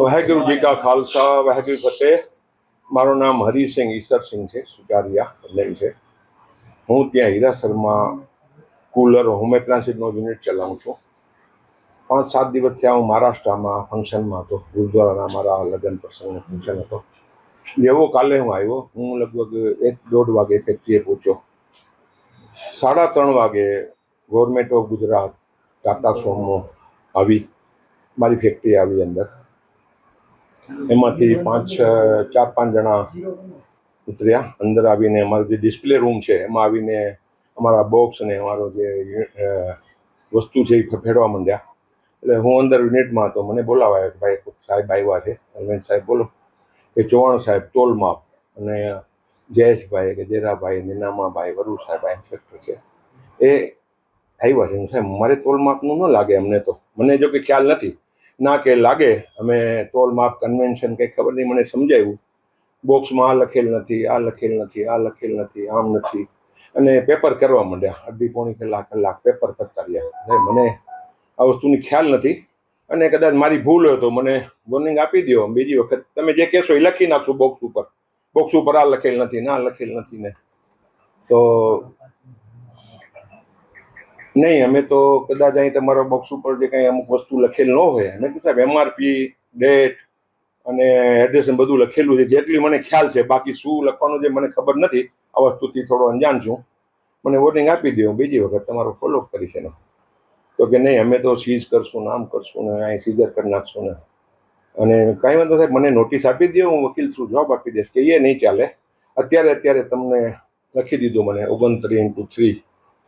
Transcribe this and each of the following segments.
વાહેગુરુ જી કા ખાલસા, વાહેગુરુ ફતેહ. મારું નામ હરિસિંહ ઈસરસિંહ છે, સુચારિયા નેમ છે. હું ત્યાં હીરાસરમાં કુલર હોમ એપ્લાયન્સીસનો યુનિટ ચલાવું છું. પાંચ, સાત દિવસ થયા હું મહારાષ્ટ્રમાં ફંક્શનમાં હતો. ગુરુદ્વારાના મારા લગ્ન પ્રસંગનો ફંક્શન હતો. જેવો કાલે હું આવ્યો. હું લગભગ એક દોઢ વાગે ફેક્ટરીએ પહોંચ્યો. સાડા ત્રણ વાગે ગવર્મેન્ટ ઓફ ગુજરાત ટાટા સોમો આવી. મારી ફેક્ટરી આવી અંદર. એમાંથી પાંચ ચાર, પાંચ જણા ઉતર્યા. અંદર આવીને અમારો જે ડિસ્પ્લે રૂમ છે, એમાં આવીને અમારા બોક્સ ને અમારો જે વસ્તુ છે એ ફેરવા માંડ્યા. એટલે હું અંદર યુનિટમાં હતો. મને બોલાવાયો ભાઈ સાહેબ આવ્યા છે. અરવિંદ સાહેબ, બોલો. કે ચૌહાણ સાહેબ તોલ માપ અને જયેશભાઈ કે જેરાભાઈ, નીનામાભાઈ વરુ સાહેબ આ ઇન્સ્પેક્ટર છે. એ આવ્યા છે. સાહેબ, મારે તોલ માપનું ન લાગે અમને તો. મને જો કે ખ્યાલ નથી. ના કે લાગે, અમે તોલ માપ કન્વેન્શન કંઈ ખબર નહીં, મને સમજાવ્યું બોક્સમાં આ લખેલ નથી, આ લખેલ નથી, આ લખેલ નથી, આમ નથી. અને પેપર કરવા માંડ્યા, અડધી પોણી કલાક કલાક પેપર કરતા રહ્યા. એટલે મને આ વસ્તુની ખ્યાલ નથી. અને કદાચ મારી ભૂલ હોય તો મને વોર્નિંગ આપી દો બીજી વખત તમે જે કહેશો એ લખી નાખશો બોક્સ ઉપર. બોક્સ ઉપર આ લખેલ નથી ના લખેલ નથી ને. તો નહીં, અમે તો કદાચ અહીં તમારા બોક્સ ઉપર જે કંઈ અમુક વસ્તુ લખેલ ન હોય. મેં કીધું સાહેબ એમઆરપી ડેટ અને એડ્રેસ બધું લખેલું છે, જેટલી મને ખ્યાલ છે. બાકી શું લખવાનું જે મને ખબર નથી. આ વસ્તુથી થોડો અંજાન છું. મને વોર્નિંગ આપી દો બીજી વખત તમારો ફોલોઅપ કરીશ એનો. તો કે નહીં, અમે તો સીઝ કરશું, નામ કરશું ને અહીં સીઝર કરી નાખશું ને. અને કાંઈ વાંધો સાહેબ, મને નોટિસ આપી દો હું વકીલ થ્રુ જવાબ આપી દઈશ. કે એ નહીં ચાલે. અત્યારે અત્યારે તમને લખી દીધું મને. ઓગણત્રીસ ઇન્ટુ થ્રી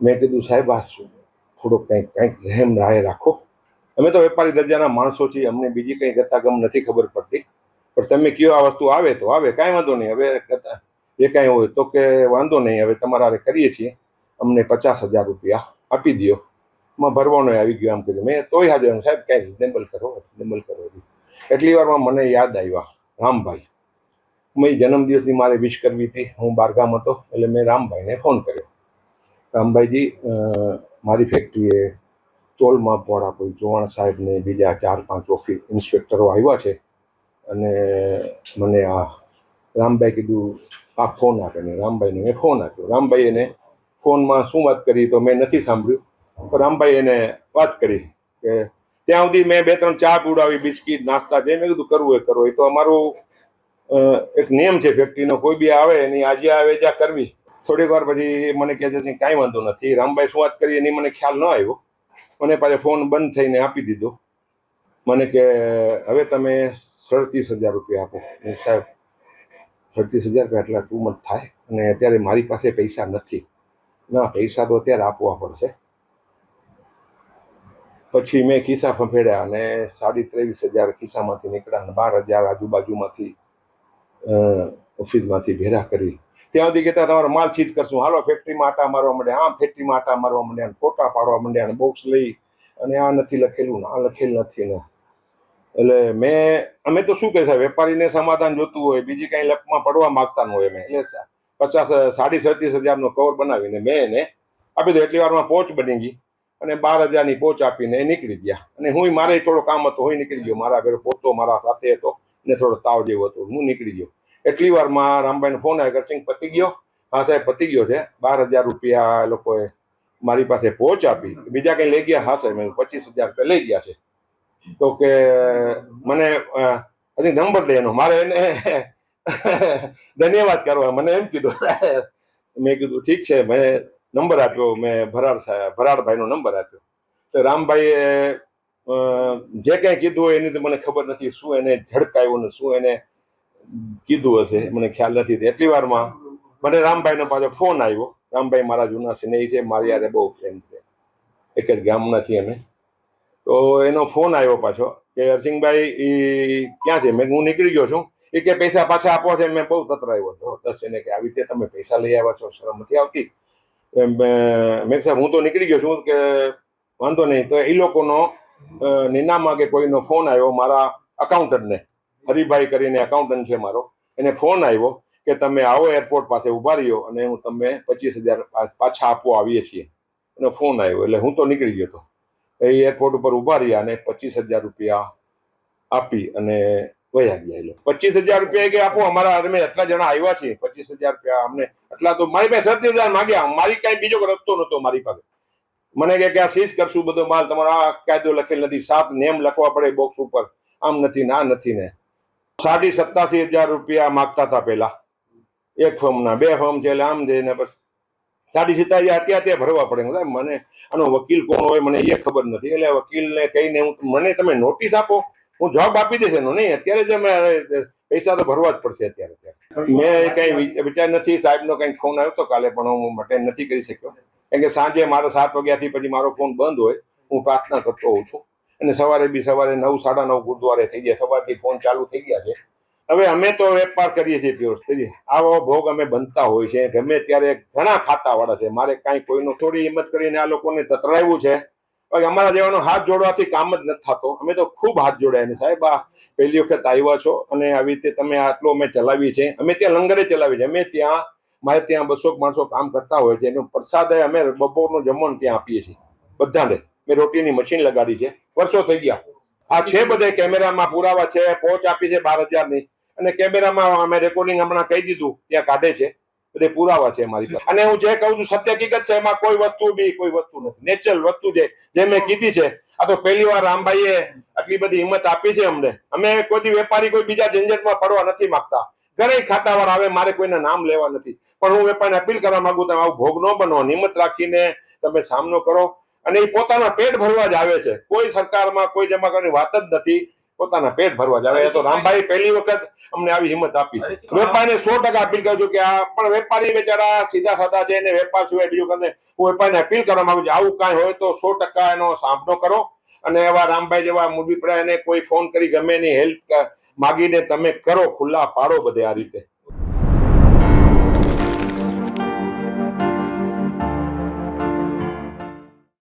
મેં કીધું, સાહેબ, આ શું? થોડોક કંઈક કંઈક રહેમ રાહે રાખો. અમે તો વેપારી દરજાના માણસો છીએ, અમને બીજી કંઈ ગતાગમ નથી ખબર પડતી. પણ તમે કયો આ વસ્તુ આવે તો આવે, કાંઈ વાંધો નહીં. હવે એ કાંઈ હોય તો કે વાંધો નહીં. હવે તમારા કરીએ છીએ. અમને પચાસ હજાર રૂપિયા આપી દો માં ભરવાનો આવી ગયો આમ કીધું. મેં તોય હાજર સાહેબ, કાંઈ રિઝનેબલ કરો રિઝનેબલ કરો એટલી વારમાં મને યાદ આવ્યા, રામભાઈ. મેં જન્મદિવસની મારે વિશ કરવી હતી. હું બારગામ હતો, એટલે મેં રામભાઈને ફોન કર્યો. રામભાઈજી મારી ફેક્ટરીએ તોલ માપવાળા કોઈ ચૌહાણ સાહેબ ને બીજા ચાર પાંચ ઓફિસ ઇન્સ્પેક્ટરો આવ્યા છે. અને મને આ રામભાઈ કીધું, આ ફોન આપે ને. રામભાઈને મેં ફોન આપ્યો. રામભાઈ એને ફોનમાં શું વાત કરી તો મેં નથી સાંભળ્યું. તો રામભાઈ એને વાત કરી કે ત્યાં સુધી મેં બે ત્રણ ચા પીવડાવી, બિસ્કીટ, નાસ્તા, જે મેં કીધું કરવું એ કરવું એ તો અમારું એક નિયમ છે ફેક્ટરીનો. કોઈ બી આવે એની, આજે આવે, જ્યાં કરવી. થોડીક વાર પછી મને કહે છે કાંઈ વાંધો નથી. રામભાઈ શું વાત કરી એની મને ખ્યાલ ન આવ્યો. મને પાછો ફોન બંધ થઈને આપી દીધો. મને કે, હવે તમે સડત્રીસ હજાર રૂપિયા આપો. સાહેબ, સડત્રીસ હજાર રૂપિયા એટલા ટુ મચ થાય અને અત્યારે મારી પાસે પૈસા નથી. ના, પૈસા તો અત્યારે આપવા પડશે. પછી મેં ખિસ્સા ફંફેડ્યા અને સાડી ત્રેવીસ હજાર ખિસ્સામાંથી નીકળ્યા અને બાર હજાર આજુબાજુમાંથી ઓફિસમાંથી ભેરા કરી. ત્યાં સુધી કહેતા તમારો માલ છીજ કરશું. હાલો ફેક્ટરીમાં આટા મારવા માંડ્યા. આમ ફેક્ટરીમાં આટા મારવા માંડ્યા ફોટા પાડવા માંડ્યા અને બોક્સ લઈ અને આ નથી લખેલું ને આ લખેલ નથી ને. એટલે મેં, અમે તો શું કહે છે વેપારીને સમાધાન જોતું હોય, બીજી કાંઈ લપમાં પડવા માંગતા ન હોય અમે. એટલે પચાસ, સાડી સડત્રીસ હજારનો કવર બનાવીને મેં એને આપી દો એટલી વારમાં પોચ બની ગઈ અને બાર હજારની પોચ આપીને નીકળી ગયા. અને હું મારે થોડો કામ હતો હું નીકળી ગયો. મારા ઘરે પોતો મારા સાથે હતો ને થોડો તાવ જેવો હતો. હું નીકળી ગયો. એટલી વારમાં રામભાઈનો ફોન આવ્યો સિંહ પતી ગયો. હા સાહેબ, પતી ગયો છે. બાર હજાર રૂપિયા એ લોકોએ મારી પાસે પહોંચ આપી. બીજા કંઈ લઈ ગયા? હા સાહેબ પચીસ હજાર રૂપિયા લઈ ગયા છે. તો કે, મને હજી નંબર દે એનો. મારે એને ધન્યવાદ કરવા. મને એમ કીધું, મેં કીધું, ઠીક છે, મેં નંબર આપ્યો. મેં ભરાડ સાહેબ ભરાડભાઈનો નંબર આપ્યો. તો રામભાઈએ જે કંઈ કીધું એની મને ખબર નથી શું એને ઝડકાયું ને શું એને કીધું હશે, મને ખ્યાલ નથી. એટલી વારમાં મને રામભાઈનો પાછો ફોન આવ્યો. રામભાઈ મારા જૂના સ્નેહી છે, મારી યારે બહુ પ્રેમ છે. એક જ ગામના છીએ અમે. તો એનો ફોન આવ્યો પાછો કે હરસિંહભાઈ એ ક્યાં છે? મેં હું નીકળી ગયો છું. એ કે પૈસા પાછા આપો છે. મેં બહુ તતરાયો હતો. દસ એને કે આવી રીતે તમે પૈસા લઈ આવ્યા છો, શરમ નથી આવતી. મેં સાહેબ, હું તો નીકળી ગયો છું કે વાંધો નહીં. તો એ લોકોનો નીનામાં કે કોઈનો ફોન આવ્યો મારા અકાઉન્ટન્ટને હરિભાઈ કરીને એકાઉન્ટન્ટ છે મારો. એને ફોન આવ્યો કે તમે આવો એરપોર્ટ પાસે ઊભા રહ્યો અને હું તમને પચીસ હજાર પાછા આપવા આવીએ છીએ. એનો ફોન આવ્યો એટલે હું તો નીકળી ગયો હતો એ એરપોર્ટ ઉપર ઊભા રહ્યા અને પચીસ હજાર રૂપિયા આપી અને વયા ગયા એ પચીસ હજાર રૂપિયા કે આપો, અમારા અમે એટલા જણા આવ્યા છીએ. પચીસ હજાર રૂપિયા અમને એટલા તો મારી પાસે સત્તર હજાર માંગ્યા. મારી કઈ બીજો રસ્તો નતો મારી પાસે. મને કે આ સીઝ કરશું બધો માલ. તમારો આ કાયદો લખેલ નથી. સાત નેમ લખવા પડે બોક્સ ઉપર. આમ નથી ને આ નથી ને. સાડી સત્તાસી હજાર રૂપિયા માગતા હતા પેલા એક ફોર્મના, બે ફોર્મ છે એટલે આમ જઈને બસ સાડી સિત્તાસી અત્યારે ત્યાં ભરવા પડે. સાહેબ મને, આનો વકીલ કોણ હોય મને એ ખબર નથી. એટલે વકીલને કહીને હું, મને તમે નોટિસ આપો. હું જવાબ આપી દેશે. એનો નહીં, અત્યારે જ અમે પૈસા તો ભરવા જ પડશે અત્યારે મેં કઈ વિચાર નથી, સાહેબનો કંઈક ફોન આવ્યો હતો કાલે પણ હું અટેન્ડ નથી કરી શક્યો. કેમ કે સાંજે મારા સાત વાગ્યાથી પછી મારો ફોન બંધ હોય. હું પ્રાર્થના કરતો હોઉં છું. અને સવારે બી સવારે નવ, સાડા નવ ગુરુદ્વારે થઈ ગયા. સવારથી ફોન ચાલુ થઈ ગયા છે. હવે અમે તો વેપાર કરીએ છીએ પ્યોર આવો ભોગ અમે બનતા હોય છે. ગમે ત્યારે ઘણા ખાતાવાળા છે. મારે કાંઈ કોઈનો થોડી હિંમત કરીને આ લોકોને તતરાવ્યું છે. અમારા જેવાનો હાથ જોડવાથી કામ જ નથી થતો. અમે તો ખૂબ હાથ જોડાયા ને સાહેબ, આ પહેલી વખત આવ્યા છો અને આવી રીતે તમે આટલો અમે ચલાવીએ છીએ. અમે ત્યાં લંગરે ચલાવીએ છીએ. અમે ત્યાં, મારે ત્યાં બસો માણસો કામ કરતા હોય છે. એનો પ્રસાદ અમે બપોરનું જમવાનું ત્યાં આપીએ છીએ. બધાને. મેં રોટીની મશીન લગાડી છે. વર્ષો થઈ ગયા. આ છે બધે કેમેરામાં પુરાવા છે પહોંચ આપી છે બાર હજારની. અને કેમેરામાં અમે રેકોર્ડિંગ હમણાં કહી દીધું, ત્યાં કાઢે છે. બધે પુરાવા છે મારી પાસે. અને હું જે કહું છું, સત્ય હકીકત છે, એમાં કોઈ વસ્તુ બી, કોઈ વસ્તુ નથી. નેચરલ વસ્તુ છે, જે મેં કીધી છે. આ તો પહેલી વાર રામભાઈએ આટલી બધી હિંમત આપી છે અમને. અમે કોઈ વેપારી કોઈ બીજા ઝંઝટમાં પડવા નથી માંગતા. ઘરે ખાતાવાર આવે, મારે કોઈને નામ લેવા નથી. પણ હું વેપારીને અપીલ કરવા માંગુ તમે આવું ભોગ ન બનો. હિંમત રાખીને તમે સામનો કરો. અને એ પોતાના પેટ ભરવા જ આવે છે. કોઈ સરકારમાં કોઈ જમા કરવાની વાત જ નથી પોતાના પેટ ભરવા જ આવે. એ તો રામભાઈ પહેલી વખત અમને આવી હિંમત આપી છે. વેપારીને સો ટકા અપીલ કરું છું કે આ પણ વેપારી બેચારા સીધા સાધા છે એને વેપાર સિવાય બીજું કંઈ હું વેપારીને અપીલ કરવા માંગુ છું આવું કાંઈ હોય તો સો ટકા એનો સામનો કરો. અને એવા રામભાઈ જેવા મુરબી પડ્યા એને કોઈ ફોન કરી ગમે એની હેલ્પ માગીને તમે કરો ખુલ્લા પાડો બધે આ રીતે.